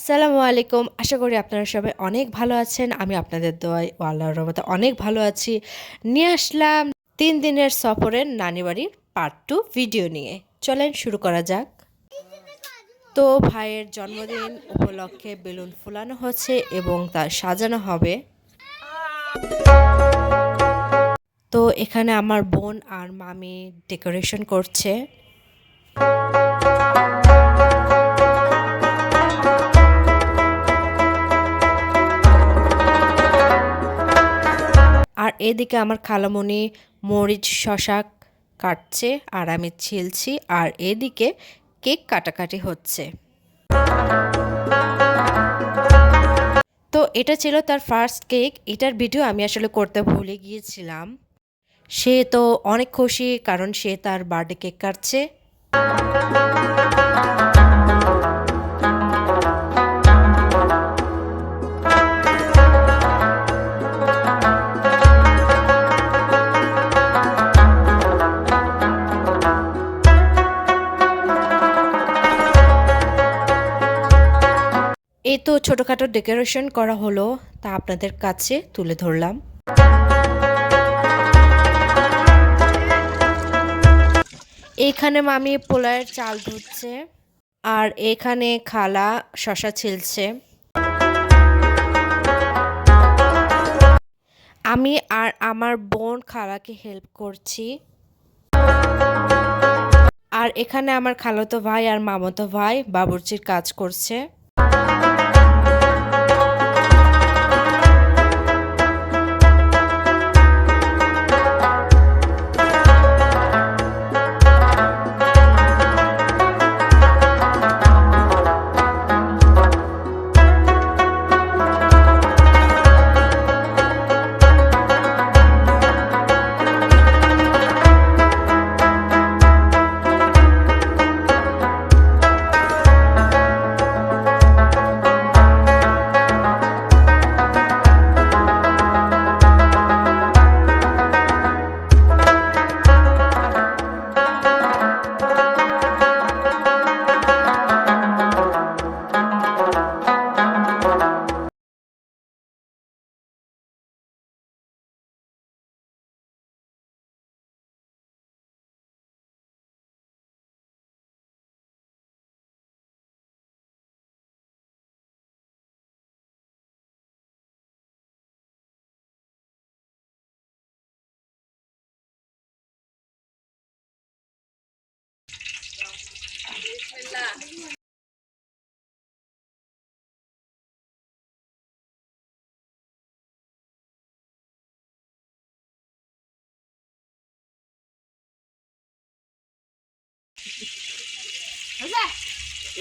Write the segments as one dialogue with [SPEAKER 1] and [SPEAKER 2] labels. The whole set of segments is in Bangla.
[SPEAKER 1] আসসালামু আলাইকুম। আশা করি আপনারা সবাই অনেক ভালো আছেন। আমি আপনাদের দোয়ায় ও আল্লাহর রহমতে অনেক ভালো আছি। নিয়ে আসলাম তিন দিনের সফরের নানি বাড়ির পার্ট টু ভিডিও নিয়ে। চলেন শুরু করা যাক। তো ভাইয়ের জন্মদিন উপলক্ষে বেলুন ফুলানো হচ্ছে এবং তা সাজানো হবে। তো এখানে আমার বোন আর মামি ডেকোরেশন করছে। এদিকে আমার খালামণি মরিচ, শশা কাটছে, আর আমি ছিলছি, আর এদিকে কেক কাটাকাটি হচ্ছে। তো এটা ছিল তার ফার্স্ট কেক এটার ভিডিও আমি আসলে করতে ভুলে গিয়েছিলাম। সে তো অনেক খুশি, কারণ সে তার বার্থডে কেক কাটছে। এই তো ছোটোখাটো ডেকোরেশন করা হলো, তা আপনাদের কাছে তুলে ধরলাম। এইখানে মামি পোলায়ের চাল ধুচ্ছে আর এখানে খালা শশা ছিলছে। আমি আর আমার বোন খালাকে হেল্প করছি। আর এখানে আমার খালাতো ভাই আর মামাতো ভাই বাবুর্চির কাজ করছে।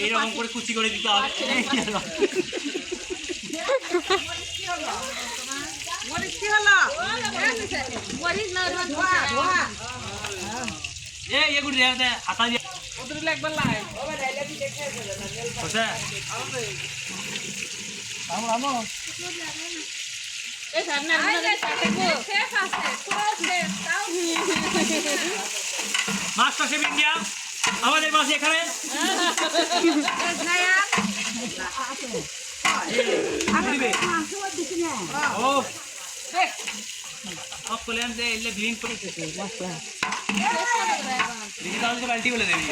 [SPEAKER 2] এইরকম করে কুচি করে দিতে হবে এই এগুলো দেয়া দেয়া হাতা দিয়ে কোথা মাছ পাশে ইন্ডিয়া আমাদের মাছ এখানে দিবে ও অফ করে আনতে এলে গ্রিন করে দেখি তাহলে তো বালতি বলে দেবি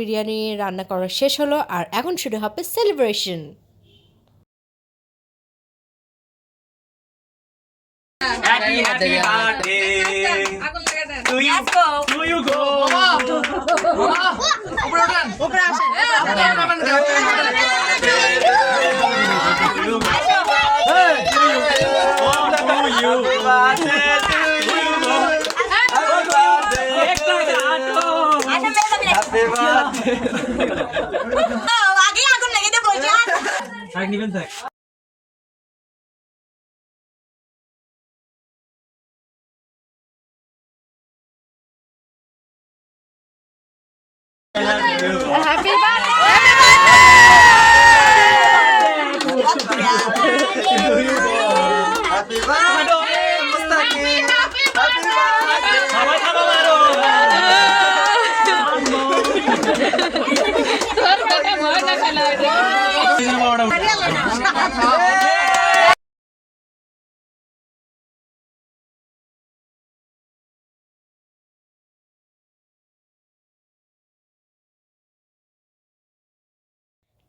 [SPEAKER 1] বিরিয়ানি রান্না করা শেষ হলো আর এখন শুরু হবে celebration
[SPEAKER 2] Happy happy birthday to you. To you go.
[SPEAKER 3] আগে আগুন লেগে দিয়ে বলছি আর
[SPEAKER 2] নিবেন স্যার
[SPEAKER 1] হ্যাপি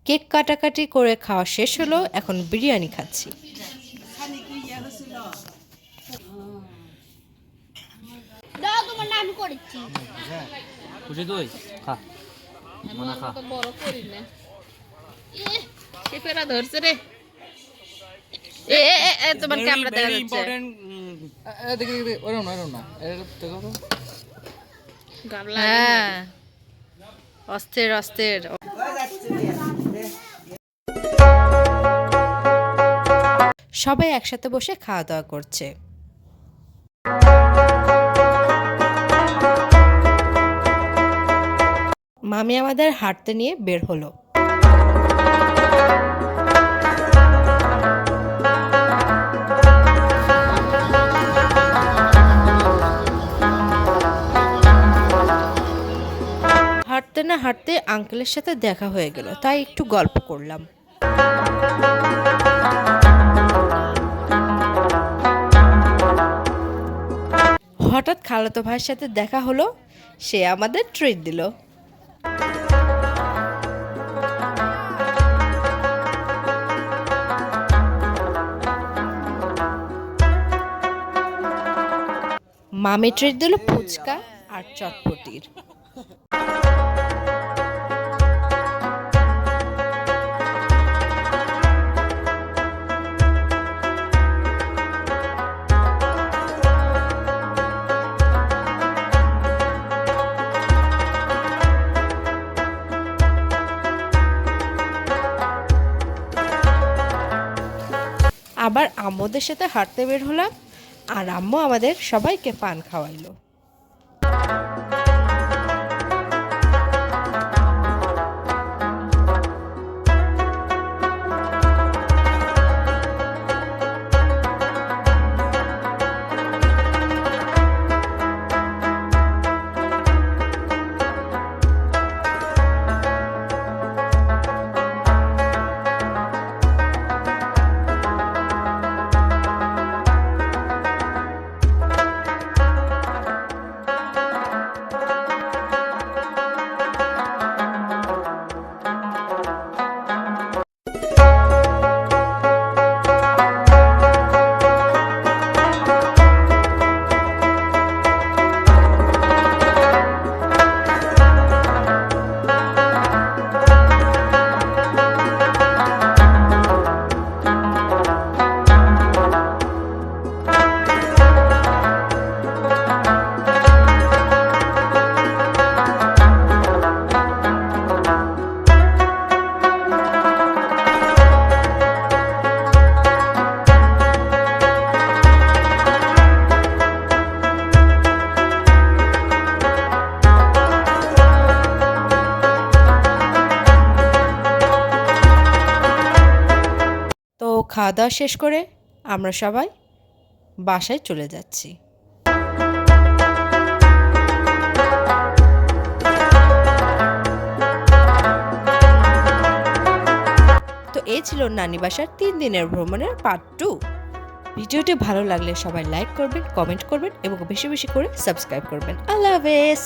[SPEAKER 1] কেক কাটাকাটি করে খাওয়া শেষ হলো এখন বিরিয়ানি খাচ্ছি।
[SPEAKER 2] খা। মনা খা
[SPEAKER 4] বড় করি না। এ শেফেরা ধরছে রে। এ এ, এ, এ তোমার ক্যামেরা দেখা যাচ্ছে। গাবলা
[SPEAKER 1] অস্থির অস্থির। সবাই একসাথে বসে খাওয়া দাওয়া করছে। মামি আমাদের হাঁটতে নিয়ে বের হলো। হাঁটতে না হাঁটতে আঙ্কেলের সাথে দেখা হয়ে গেল, তাই একটু গল্প করলাম। হঠাৎ খালাতো ভাইয়ের সাথে দেখা হলো, সে আমাদের ট্রিট দিল। মামি ট্রিট দিল ফুচকা আর চটপটির। আবার আম্মুদের সাথে হাঁটতে বের হলাম। আর আম্মু আমাদের সবাইকে পান খাওয়াইলো। খাওয়া দাওয়া শেষ করে আমরা সবাই বাসায় চলে যাচ্ছি। তো এই ছিল নানি বাসার তিন দিনের ভ্রমণের পার্ট টু ভিডিওটি ভালো লাগলে সবাই লাইক করবেন কমেন্ট করবেন এবং বেশি বেশি করে সাবস্ক্রাইব করবেন। আল্লাহ হাফেজ!